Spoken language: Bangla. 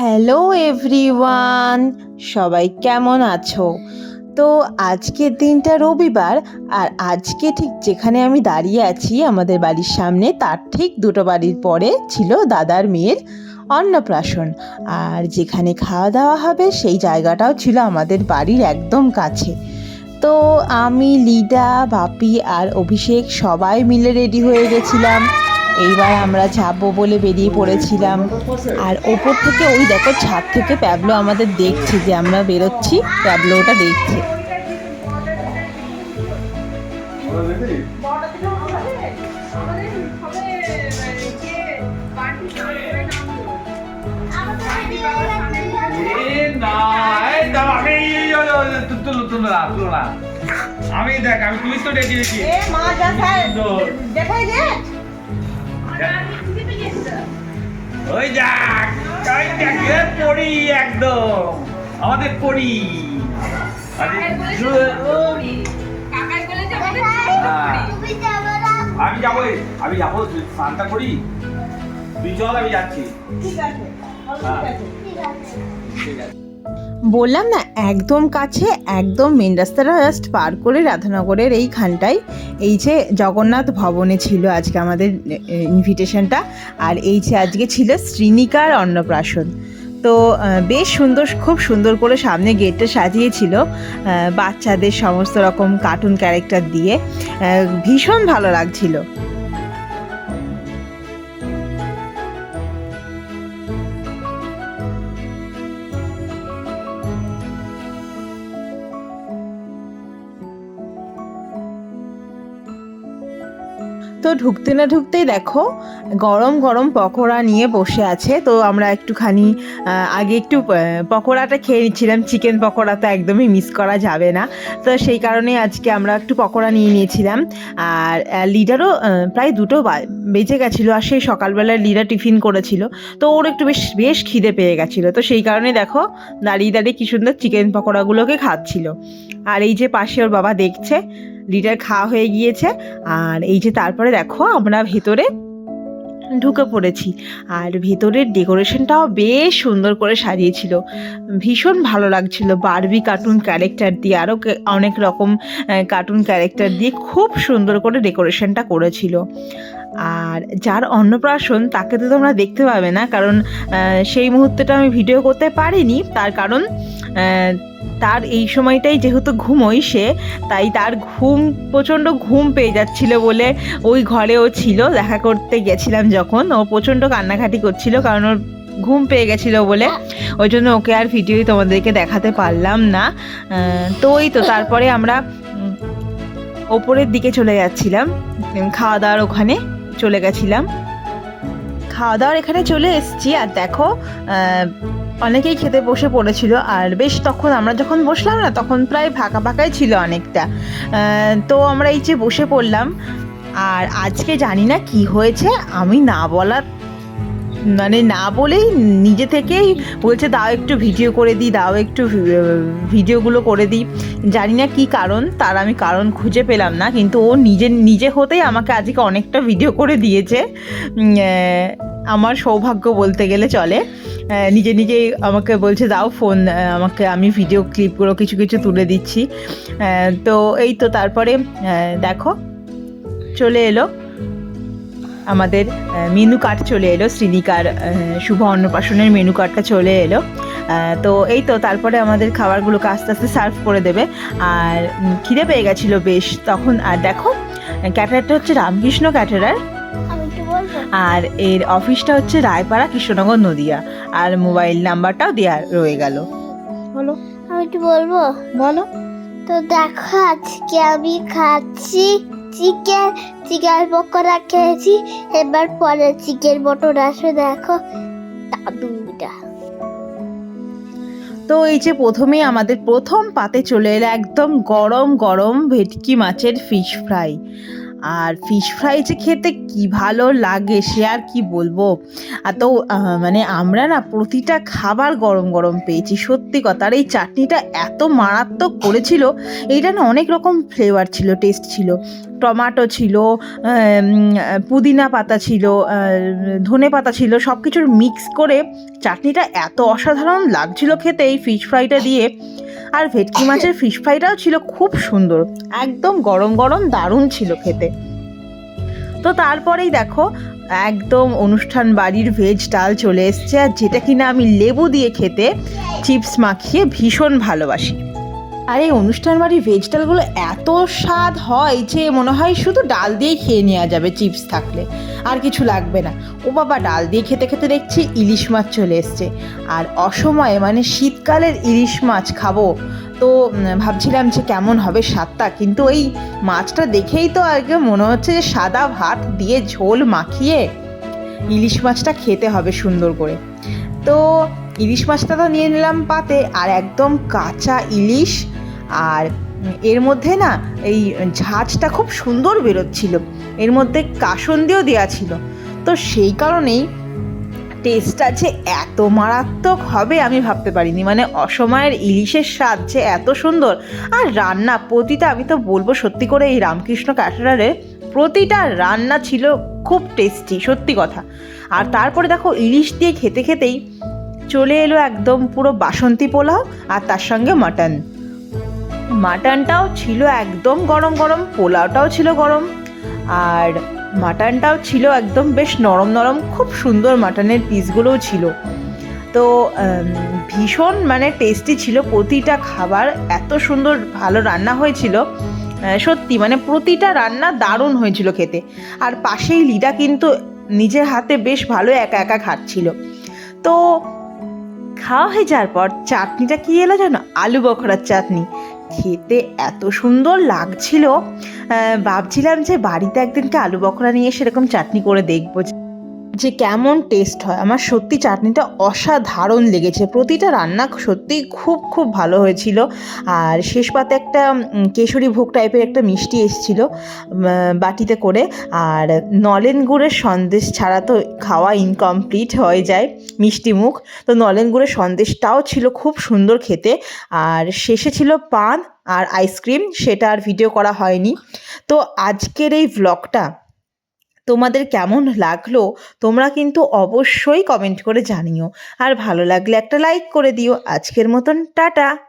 হ্যালো এভরিওয়ান, সবাই কেমন আছো? তো আজকের দিনটা রবিবার, আর আজকে ঠিক যেখানে আমি দাঁড়িয়ে আছি আমাদের বাড়ির সামনে, তার ঠিক দুটো বাড়ির পরে ছিল দাদার মেয়ের অন্নপ্রাশন। আর যেখানে খাওয়া দাওয়া হবে, সেই জায়গাটাও ছিল আমাদের বাড়ির একদম কাছে। তো আমি, লিডা, বাপি আর অভিষেক সবাই মিলে রেডি হয়ে গেছিলাম। এইবার আমরা যাব বলে বেরিয়ে পড়েছিলাম। আর ওপর থেকে ওই দেখো ছাদ থেকে প্যাবলো আমাদের দেখছে যে আমরা বেরোচ্ছি। প্যাবলো ওটা দেখছে। আমি এই, ওই, ওই, তু-। আমি দেখ আমি তুই তো রেডি হয়েছি ওই যাক ওই এ পড়ি একদম। আমাদের পড়ি। আমি যাব আমি যাব স্নানটা করি। তুই চল আমি যাচ্ছি। হ্যাঁ। ঠিক আছে। বললাম না, একদম কাছে, একদম মেন রাস্তাটা জাস্ট পার করে রাধানগরের এইখানটায়। এই যে জগন্নাথ ভবনে ছিল আজকে আমাদের ইনভিটেশনটা আর এই যে আজকে ছিল শ্রীনিকার অন্নপ্রাশন। তো বেশ সুন্দর, খুব সুন্দর করে সামনে গেটটা সাজিয়েছিল। বাচ্চাদের সমস্ত রকম কার্টুন ক্যারেক্টার দিয়ে। ভীষণ ভালো লাগছিল। তো ঢুকতে না ঢুকতেই দেখো, গরম গরম পকোড়া নিয়ে বসে আছে। তো আমরা একটুখানি আগে একটু পকোড়াটা খেয়ে নিচ্ছিলাম। চিকেন পকোড়া তো একদমই মিস করা যাবে না। তো সেই কারণে আজকে আমরা একটু পকোড়া নিয়ে নিয়েছিলাম। আর লিডারও প্রায় দুটো বা- বেজে গেছিল আর সেই সকালবেলায় লিডার টিফিন করেছিল। তো ওর একটু বেশ বেশ খিদে পেয়ে গেছিল। তো সেই কারণে দেখো, দাঁড়িয়ে দাঁড়িয়ে কি সুন্দর চিকেন পকোড়াগুলোকে খাচ্ছিল। আর এই যে পাশে ওর বাবা দেখছে লিডার খাওয়া হয়ে গিয়েছে। আর এই যে তারপরে দেখো আমরা ভেতরে ঢুকে পড়েছি। আর ভেতরের ডেকোরেশনটাও বেশ সুন্দর করে সাজিয়েছিল। ভীষণ ভালো লাগছিল বারবি কার্টুন ক্যারেক্টার দিয়ে। আরও অনেক রকম কার্টুন ক্যারেক্টার দিয়ে খুব সুন্দর করে ডেকোরেশনটা করেছিল। আর যার অন্নপ্রাশন তাকে তো তোমরা দেখতে পাবে না, কারণ সেই মুহূর্তটা আমি ভিডিও করতে পারিনি। তার কারণ তার এই সময়টাই যেহেতু ঘুমোই সে, তাই তার ঘুম, প্রচণ্ড ঘুম পেয়ে যাচ্ছিল বলে ওই ঘরে ও ছিল। দেখা করতে গেছিলাম যখন, ও প্রচণ্ড কান্নাকাটি করছিল, কারণ ওর ঘুম পেয়ে গেছিল বলে। ওই জন্য ওকে আর ভিডিওই তোমাদেরকে দেখাতে পারলাম না। তো ওই তো, তারপরে আমরা ওপরের দিকে চলে যাচ্ছিলাম খাওয়া দাওয়ার ওখানে। চলে গেছিলাম। খাওয়া দাওয়ার এখানে চলে এসেছি আর দেখো অনেকেই খেতে বসে পড়েছিল আর বেশ তখন আমরা যখন বসলাম না, তখন প্রায় ফাঁকা ফাঁকাই ছিল অনেকটা। তো আমরা এই যে বসে পড়লাম, আর আজকে জানি না কি হয়েছে, আমি না বলার মানে না বলেই নিজে থেকেই বলছে, দাও একটু ভিডিও করে দিই, দাও একটু ভিডিওগুলো করে দিই। জানি না কি কারণ, তার আমি কারণ খুঁজে পেলাম না, কিন্তু ও নিজে নিজে হতেই আমাকে আজকে অনেকটা ভিডিও করে দিয়েছে। আমার সৌভাগ্য বলতে গেলে চলে। নিজে নিজেই আমাকে বলছে, দাও ফোন আমাকে, আমি ভিডিও ক্লিপগুলো কিছু কিছু তুলে দিচ্ছি। তো এই তো, তারপরে দেখো, চলে এলো। আমাদের মেনু কার্ড চলে এলো শ্রীনিকার শুভ অন্নপ্রাশনের মেনু কার্ডটা চলে এলো। তো এই তো তারপরে আমাদের খাবারগুলোকে আস্তে আস্তে সার্ভ করে দেবে। আর খিদে পেয়ে গেছিল বেশ তখন। আর দেখো ক্যাটারারটা হচ্ছে রামকৃষ্ণ ক্যাটারার আমি একটু বলব? আর এর অফিসটা হচ্ছে রায়পাড়া কৃষ্ণনগর নদিয়া। আর মোবাইল নাম্বারটাও দেওয়া রয়ে গেল। বলো। আমি একটু বলব? বলো। তো দেখো আজকে আমি খাচ্ছি চিকেন চিকেন পকোড়া খেয়েছি। এবার পরে চিকেন মটন আসবে, দেখো। দাদুটা তো এই যে প্রথমেই আমাদের প্রথম পাতে চলে এলো একদম গরম গরম ভেটকি মাছের ফিশ ফ্রাই আর ফিশ ফ্রাই যে খেতে কি ভালো লাগে সে আর কি বলব? আর তো মানে আমরা না প্রতিটা খাবার গরম গরম পেয়েছি, সত্যি কথা। আর এই চাটনিটা এত মারাত্মক করেছিল, এইটা না অনেক রকম ফ্লেভার ছিল টেস্ট ছিল। টমাটো ছিল পুদিনা পাতা ছিল ধনে পাতা ছিল সব কিছুর মিক্স করে চাটনিটা এত অসাধারণ লাগছিল খেতে এই ফিশ ফ্রাইটা দিয়ে। আর ভেটকি মাছের ফিশ ফ্রাইটাও ছিল খুব সুন্দর। একদম গরম গরম দারুণ ছিল খেতে। তো তারপরেই দেখো, একদম অনুষ্ঠান বাড়ির ভেজ ডাল চলে এসছে, আর যেটা কিনা আমি লেবু দিয়ে খেতে চিপস মাখিয়ে ভীষণ ভালোবাসি। আর, এই অনুষ্ঠান বাড়ির ভেজ ডালগুলো এত স্বাদ হয় যে মনে হয় শুধু ডাল দিয়েই খেয়ে নেওয়া যাবে চিপস থাকলে। আর কিছু লাগবে না। ও বাবা, ডাল দিয়ে খেতে খেতে দেখছি ইলিশ মাছ চলে এসছে। আর অসময়ে মানে শীতকালের ইলিশ মাছ খাব। তো ভাবছিলাম যে কেমন হবে স্বাদটা, কিন্তু ওই মাছটা দেখেই তো আগে মনে হচ্ছে যে সাদা ভাত দিয়ে ঝোল মাখিয়ে ইলিশ মাছটা খেতে হবে সুন্দর করে। তো, ইলিশ মাছটা তো নিয়ে নিলাম পাতে, আর একদম কাঁচা ইলিশ আর এর মধ্যে না এই ঝাঁঝটা খুব সুন্দর বেরোচ্ছিল। এর মধ্যে কাসন্দিও দেওয়া ছিল। তো সেই কারণেই টেস্টটা যে এত মারাত্মক হবে আমি ভাবতে পারিনি। মানে অসময়ের ইলিশের স্বাদ যে এত সুন্দর। আর রান্না প্রতিটা, আমি তো বলব সত্যি করে এই রামকৃষ্ণ ক্যাটারারে প্রতিটা রান্না ছিল খুব টেস্টি সত্যি কথা। আর তারপরে দেখো ইলিশ দিয়ে খেতে খেতেই চলে এলো একদম পুরো বাসন্তী পোলাও আর তার সঙ্গে মাটন মাটনটাও ছিল একদম গরম গরম, পোলাওটাও ছিল গরম, আর মাটনটাও ছিল একদম বেশ নরম নরম, খুব সুন্দর মাটনের পিসগুলোও ছিল। তো ভীষণ মানে টেস্টি ছিল, প্রতিটা খাবার এত সুন্দর ভালো রান্না হয়েছিল সত্যি মানে প্রতিটা রান্না দারুণ হয়েছিল খেতে। আর পাশেই লিডা কিন্তু নিজের হাতে বেশ ভালো একা একা খাচ্ছিল। তো, খাওয়া হয়ে যাওয়ার পর চাটনিটা কি এলো জানো? আলু বখরার চাটনি। খেতে এত সুন্দর লাগছিল। ভাবছিলাম যে বাড়িতে একদিনকে আলু বকরা নিয়ে সেরকম চাটনি করে দেখব। যে- কেমন টেস্ট হয়। আমার সত্যি চাটনিটা অসাধারণ লেগেছে। প্রতিটা রান্না সত্যিই খুব খুব ভালো হয়েছিল। আর শেষ পাতে একটা কেশরী ভোগ টাইপের একটা মিষ্টি এসেছিল বাটিতে করে। আর নলেন গুড়ের সন্দেশ ছাড়া তো খাওয়া ইনকমপ্লিট হয়ে যায় মিষ্টি মুখ। তো নলেন গুড়ের সন্দেশটাও ছিল খুব সুন্দর খেতে। আর শেষে ছিল পান আর আইসক্রিম সেটা আর ভিডিও করা হয়নি। তো আজকের এই ভ্লগটা তোমাদের কেমন লাগল, তোমরা কিন্তু অবশ্যই কমেন্ট করে জানিও। আর ভালো লাগলে একটা লাইক করে দিও। আজকের মতন টাটা।